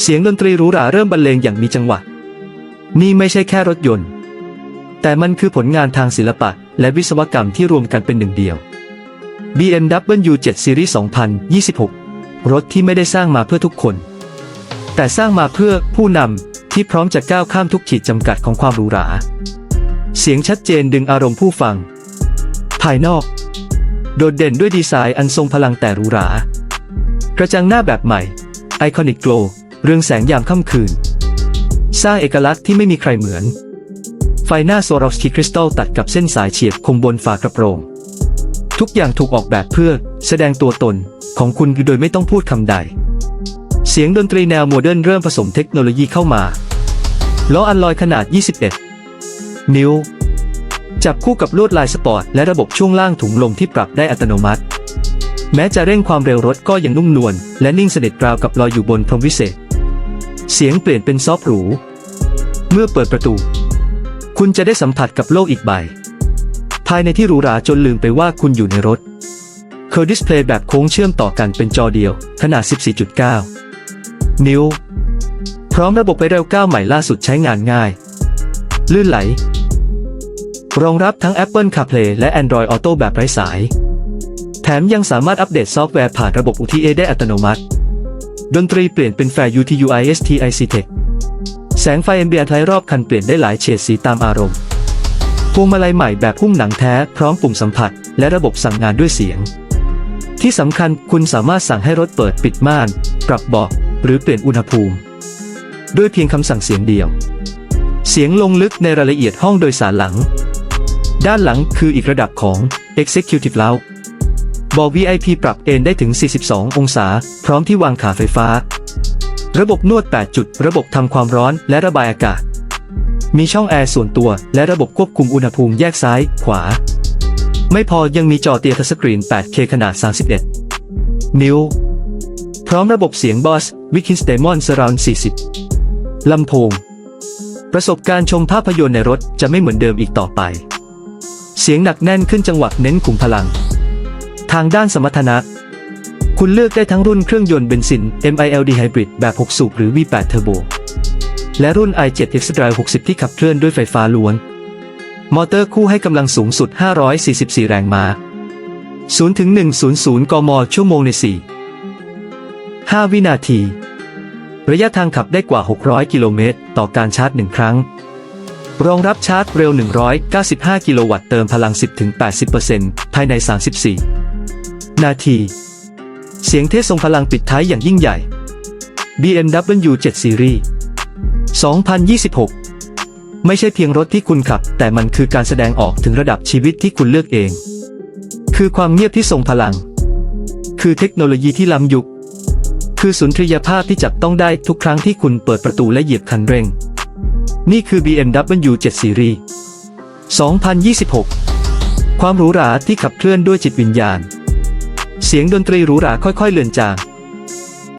เสียงดนตรีหรูหราเริ่มบรรเลงอย่างมีจังหวะ นี่ไม่ใช่แค่รถยนต์ แต่มันคือผลงานทางศิลปะ และวิศวกรรมที่รวมกันเป็นหนึ่งเดียว BMW 7 Series 2026 รถที่ไม่ได้สร้างมาเพื่อทุกคน แต่สร้างมาเพื่อผู้นำที่พร้อมจะก้าวข้ามทุกขีดจำกัดของความหรูหรา เสียงชัดเจนดึงอารมณ์ผู้ฟัง ภายนอก โดดเด่นด้วยดีไซน์อันทรงพลังแต่หรูหรา กระจังหน้าแบบใหม่ ไอคอนิกโกล เรืองแสงยามค่ำคืน สร้างเอกลักษณ์ที่ไม่มีใครเหมือน ไฟหน้าโซรอสกีคริสตัลตัดกับเส้นสายเฉียบคมบนฝากระโปรง ทุกอย่างถูกออกแบบเพื่อแสดงตัวตนของคุณโดยไม่ต้องพูดคำใด เสียงดนตรีแนวโมเดิร์นเริ่มผสมเทคโนโลยีเข้ามาล้ออัลลอยขนาด 21 นิ้ว จับคู่กับลวดลายสปอร์ต และระบบช่วงล่างถุงลมที่ปรับได้อัตโนมัติ แม้จะเร่งความเร็วรถก็ยังนุ่มนวลและนิ่งสนิทราวกับลอยอยู่บนพรมวิเศษ เสียงเปลี่ยนเป็นซอฟหรู เมื่อเปิดประตู คุณจะได้สัมผัสกับโลกอีกใบ ภายในที่หรูหราจนลืมไปว่าคุณอยู่ในรถเคอร์ดิสเพลย์แบบโค้งเชื่อมต่อกันเป็นจอเดียว ขนาด 14.9 นิ้ว พร้อมระบบไปเร็วก้าวใหม่ล่าสุดใช้งานง่าย ลื่นไหล รองรับทั้ง Apple CarPlay และ Android Auto แบบไร้สาย แถมยังสามารถอัปเดตซอฟต์แวร์ผ่านระบบ UTA ได้อัตโนมัติ ดนตรีเปลี่ยนเป็นแฟร์ UTUISTIC Tech แสงไฟ ambient ไท์รอบคันเปลี่ยนได้หลายเฉดสีตามอารมณ์พวงมาลัยใหม่แบบหุ้มหนังแท้พร้อมปุ่มสัมผัส และระบบสั่งงานด้วยเสียง ที่สำคัญคุณสามารถสั่งให้รถเปิดปิดม่าน ปรับเบาะหรือเปลี่ยนอุณหภูมิ ด้วยเพียงคำสั่งเสียงเดียว เสียงลงลึกในรายละเอียดห้องโดยสารหลัง ด้านหลังคืออีกระดับของ Executive Lounge บาะ VIP ปรับเอนได้ถึง 42 องศา พร้อมที่วางขาไฟฟ้า ระบบนวด 8 จุด ระบบทำความร้อนและระบายอากาศ มีช่องแอร์ส่วนตัว และระบบควบคุมอุณหภูมิแยกซ้าย ขวา ไม่พอยังมีจอเตียทัสกรีน 8K ขนาด 31 นิ้ว พร้อมระบบเสียงบอส w i k i n s Demon Surround 40 ลำโพง ประสบการณ์ชมภาพยนตร์ในรถจะไม่เหมือนเดิมอีกต่อไป เสียงหนักแน่นขึ้นจังหวะเน้นขุมพลัง ทางด้านสมรรถนะ คุณเลือกได้ทั้งรุ่นเครื่องยนต์เบนซิน MILD Hybrid แบบ 6 สูบหรือ V8 Turbo และรุ่น i7 X-Drive 60 ที่ขับเคลื่อนด้วยไฟฟ้าล้วน มอเตอร์คู่ให้กำลังสูงสุด 544 แรงม้า0ถึง100 กม ชั่วโมงใน 4 5 วินาที ระยะทางขับได้กว่า 600 กิโลเมตร ต่อการชาร์จหนึ่งครั้ง รองรับชาร์จเร็ว 195 กิโลวัตต์เติมพลัง 10-80%ภายใน 34 นาที เสียงเทศทรงพลังปิดท้ายอย่างยิ่งใหญ่ BMW 7 Series 2026 ไม่ใช่เพียงรถที่คุณขับ แต่มันคือการแสดงออกถึงระดับชีวิตที่คุณเลือกเอง คือความเงียบที่ทรงพลัง คือเทคโนโลยีที่ล้ำยุค คือสุนทรียภาพที่จับต้องได้ทุกครั้งที่คุณเปิดประตูและเหยียบคันเร่ง นี่คือ BMW 7 Series 2026 ความหรูหราที่ขับเคลื่อนด้วยจิตวิญญาณ เสียงดนตรีหรูหราค่อยๆเลือนจาง